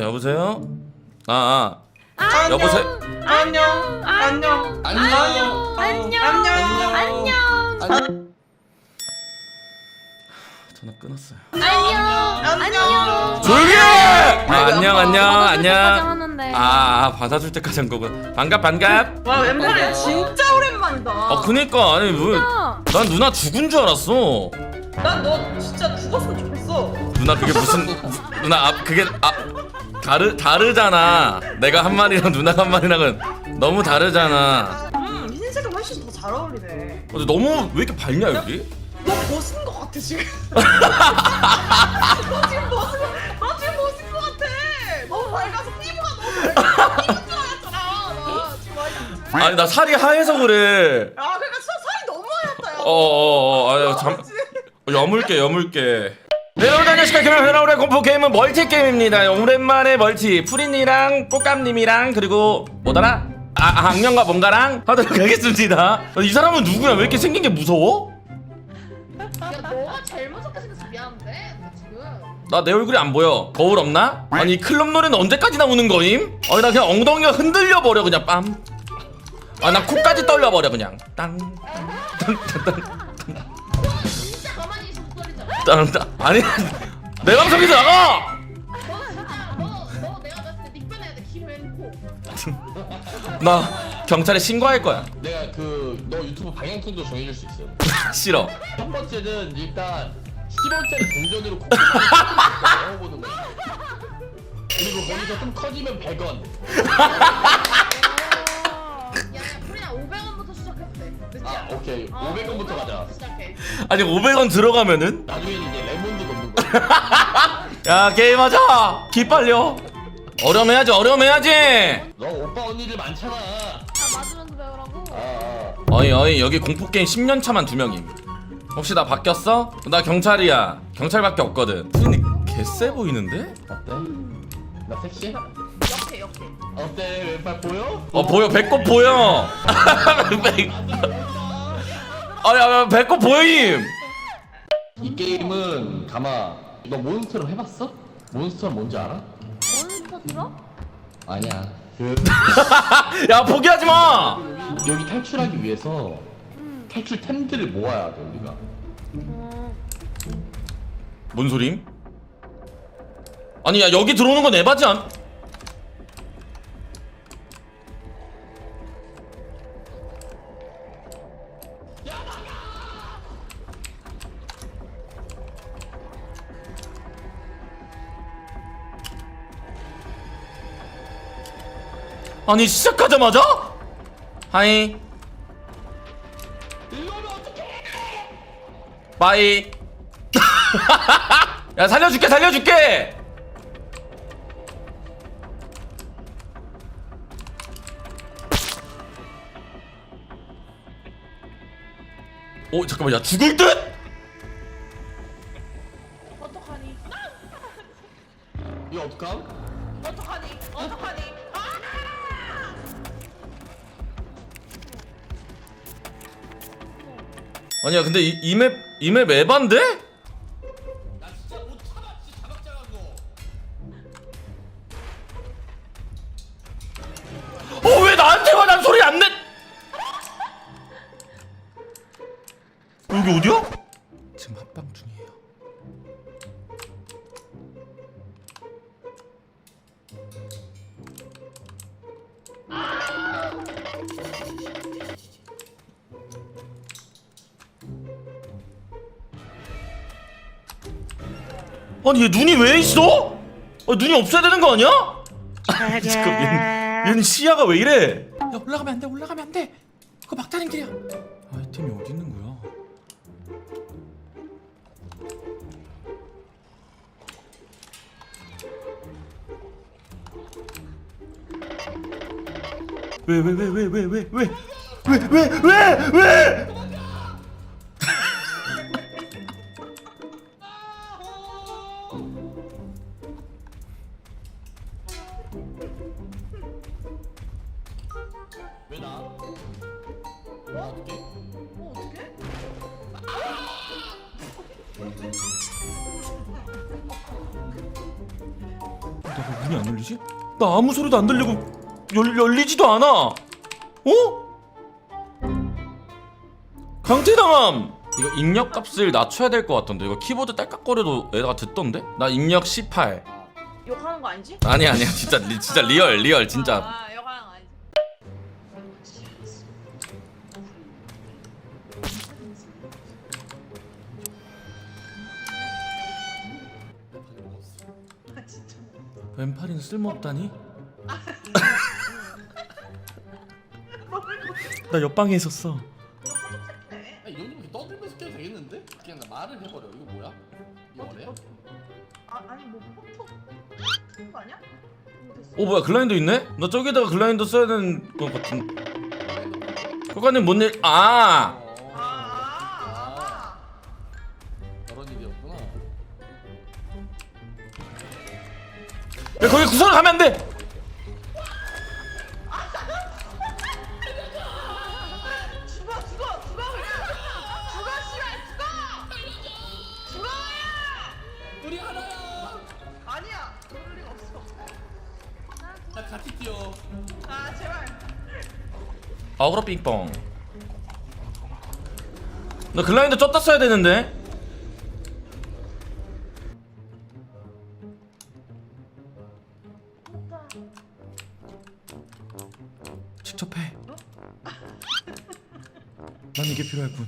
여보세요? 아, 아. 여보세요? 안녕. 안녕. 안녕. 안녕. 안녕. 안녕. 전화 끊었어요. 안녕. 안녕. 조용히 해! 아, 안녕, 안녕, 안녕. 아, 아, 받아줄 때까지 한 거군. 반갑, 반갑. 와 왼팔이 진짜 오랜만이다. 아, 그니까, 아니, 뭐. 야. 난 누나 죽은 줄 알았어. 난 너 진짜 죽었으면 좋겠어. 누나 그게 무슨 누나 아 그게 아 다르 다르잖아. 내가 한 말이랑 누나가 한 말이랑은 너무 다르잖아. 음 흰색이 훨씬 더 잘 어울리네. 근데 너무 왜 이렇게 밝냐 여기? 너 벗은 거 같아 지금. 너 지금 벗은 거. 너 지금 벗은 거 같아. 너무 밝아서 피부가 너무 밝아. 피부 들어갔잖아. 나 지금 많이. 아니 나 살이 하얘서 그래. 아 그러니까 살이 너무 하얗다. 야. 어어어 아유 잠 여물게 여물게. 네 여러분 안녕하십니까 개명 회라울의 공포 게임은 멀티 게임입니다. 오랜만에 멀티 푸린이랑 뽀깜님이랑 그리고 뭐더라? 아, 아 악령과 뭔가랑 하도록 하겠습니다. 이 사람은 누구야? 왜 이렇게 생긴 게 무서워? 야 너가 제일 무섭게 생겨서 미안한데 나 지금. 나 내 얼굴이 안 보여. 거울 없나? 아니 이 클럽 노래는 언제까지 나오는 거임? 아니 나 그냥 엉덩이가 흔들려 버려 그냥 빰. 아 나 코까지 떨려 버려 그냥. 땅. 진짜 가만히 있어 땅. 아니 내 방송에서 나가. 너 진짜 너너 내가 봤을 때 닉변해야 돼 김앤코. 나 경찰에 신고할 거야. 내가 그 너 유튜브 방향성도 정해줄 수 있어. 싫어. 첫 번째는 일단 10원짜리 동전으로 넣어보는 거야. 그리고 거기서 좀 커지면 100원. 야 프리야 500원부터 시작해도 돼. 늦지 아 않아. 오케이. 어, 500원부터 가자. 시작해. 아니 500원 들어가면은 나중에는 이제 레몬도 넣는 거야. 야 게임하자. 기 빨려. 어려매야지 어려매야지. 너 오빠 언니들 많잖아. 다 맞으면서 배우라고. 아, 아. 어이 어이 여기 공포 게임 10년 차만 두 명임. 혹시 나 바뀌었어? 나 경찰이야. 경찰밖에 없거든. 푸니 개쎄 보이는데? 어때? 나 섹시해? 역해 역해. 어때? 왼팔 보여? 어 보여 배꼽 보여. 배- 아야 배꼽 보여임. 이 게임은 가마. 너 몬스터럼 해봤어? 몬스터는 뭔지 알아? 몬스터 들어? 아니야. 그 야 포기하지 마. 여기 탈출하기 위해서 탈출템들을 모아야 돼 우리가. 어. 뭔 소림? 아니 야 여기 들어오는 건 에바지 않? 아니 시작하자마자? 하이 빠이 야 살려줄게 살려줄게 오 잠깐만 야 죽을 듯? 어떡하니? 이거 어떡함? 아니야 근데 이, 이 맵 이맵 에반데? 나 진짜 못 참아 진짜 자박자한 거. 어왜 나한테 와난 소리 안 내? 여기 어디야? 아니 얘 눈이 왜 있어? 아, 눈이 없어야 되는 거 아니야? 아, 지금 얘는, 얘는 시야가 왜 이래? 야 올라가면 안 돼, 올라가면 안 돼. 그거 막다른 길이야. 아이템이 어디 있는 거야? 왜 왜 왜 왜 왜 왜 왜 왜 왜 왜 왜? 왜 너가 문이 안 열리지? 나 아무 소리도 안 들리고 열, 열리지도 않아 어? 강제당함 이거 입력 값을 낮춰야 될 것 같던데 이거 키보드 딸깍거려도 애가 듣던데? 나 입력 18 욕하는 거 아니지? 아니 아니야 진짜 리, 진짜 리얼 리얼 진짜 왼팔이는 쓸모없다니? 나 옆방에 있었어 네. 아, 이 정도면 떠들면서 껴도 되겠는데? 그냥 나 말을 해버려 이거 뭐야? 이거 뭐래? 아 아니 뭐 포토 그거 아니야? 뭐 됐어. 어 뭐야 글라인더 있네? 나 저기다가 글라인더 써야 되는 것 같은 그거는 뭔 일 아 어, 아, 아, 야, 거기 구석으로 가면 아 제발 어그로 빙뽕. 나 글라인더 쪘다 써야 되는데 필요할군.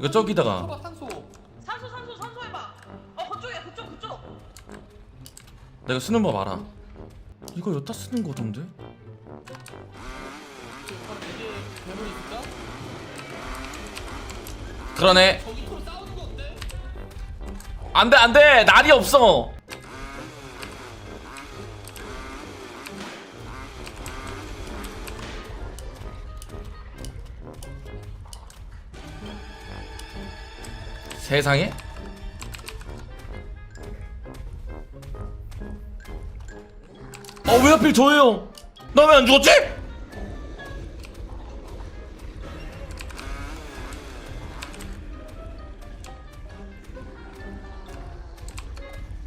이거 저기다가 산소 산소 산소 산소 해봐 어 그쪽이야 그쪽 그쪽 내가 쓰는 법 알아. 이거 여기다 쓰는 거던데? 이게 괴물 있을까? 그러네. 저기로 싸우는 거 어때? 안돼 안돼 날이 없어. 세상에? 어왜 하필 저예요? 나 왜 안 죽었지?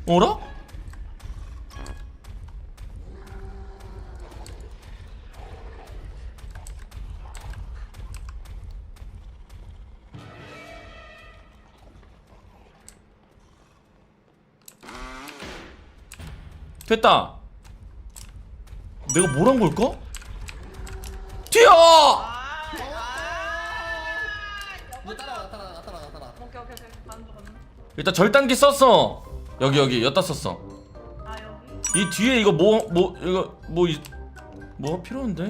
어라? 됐다. 내가 뭘 한 걸까? 튀어! 일단 절단기 썼어. 여기 여기 여기다 썼어. 이 뒤에 이거 뭐 뭐 이거 뭐 이, 뭐가 필요한데?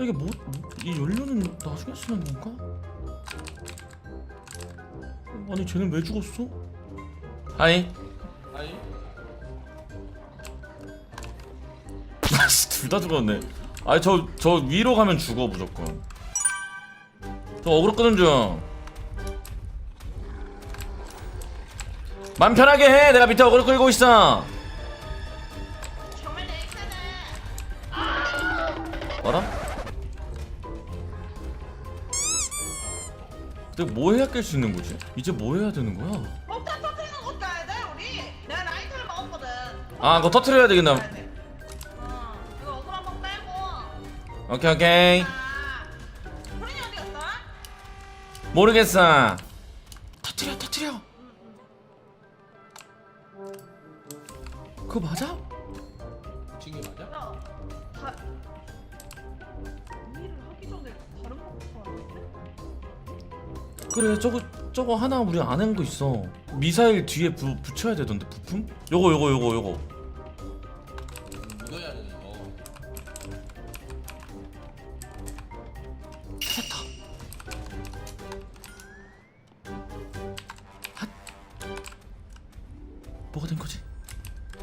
이게 뭐, 뭐, 이 연료는 나중에 쓰는 건가? 아니 쟤는 왜 죽었어? 하이 아니 둘 다 죽었네. 아니 저 저 위로 가면 죽어 무조건. 저 어그로 끄는 중. 맘 편하게 해. 내가 밑에 어그로 끌고 있어. 알아? 내가 뭐 해야 깰 수 있는 거지? 이제 뭐 해야 되는 거야? 폭탄 터트리는 것도 해야 돼 우리. 내가 라이터를 먹었거든. 아 그거 터트려야 되겠나 오케이 오케이 아 프린이 어디 갔어? 모르겠어 터트려 터트려 그거 맞아? 지금 맞아? 야, 다 일을 하기 전에 다른 방법 하는데? 그래 저거 저거 하나 우리 안 한 거 있어 미사일 뒤에 부, 붙여야 되던데 부품? 요거 요거 요거 요거 찾았다 핫 뭐가 된 거지?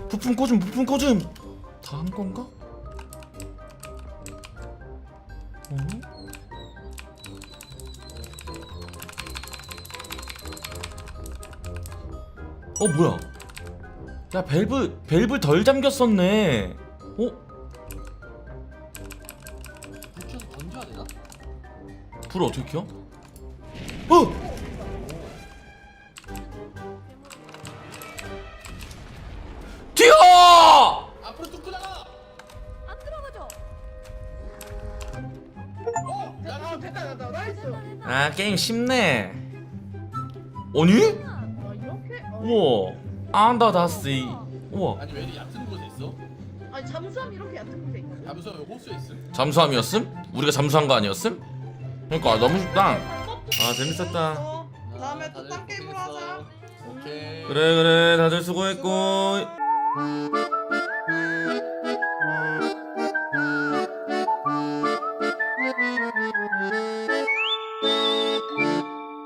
부품 꽂음 부품 꽂음 다한 건가? 어? 어 뭐야? 야 밸브 밸브 덜 잠겼었네. 불을 어떻게 켜? 어! 뛰어! 앞으로 뚫고 나가. 안 들어가죠. 어, 나가 됐다 됐다 나이스. 아 게임 쉽네. 아니? 어, 이렇게? 우와. 아, 안다 다시. 우와. 아니 왜 이리 얕은 곳에 있어? 아니 잠수함 이렇게 얕은 곳에 있거든. 잠수함 호수에 있음. 잠수함이었음? 우리가 잠수한 거 아니었음? 그러니까 너무 쉽다 아 재밌었다 다음에 또딴 게임으로 하자. 오케이. 그래 그래 다들 수고했고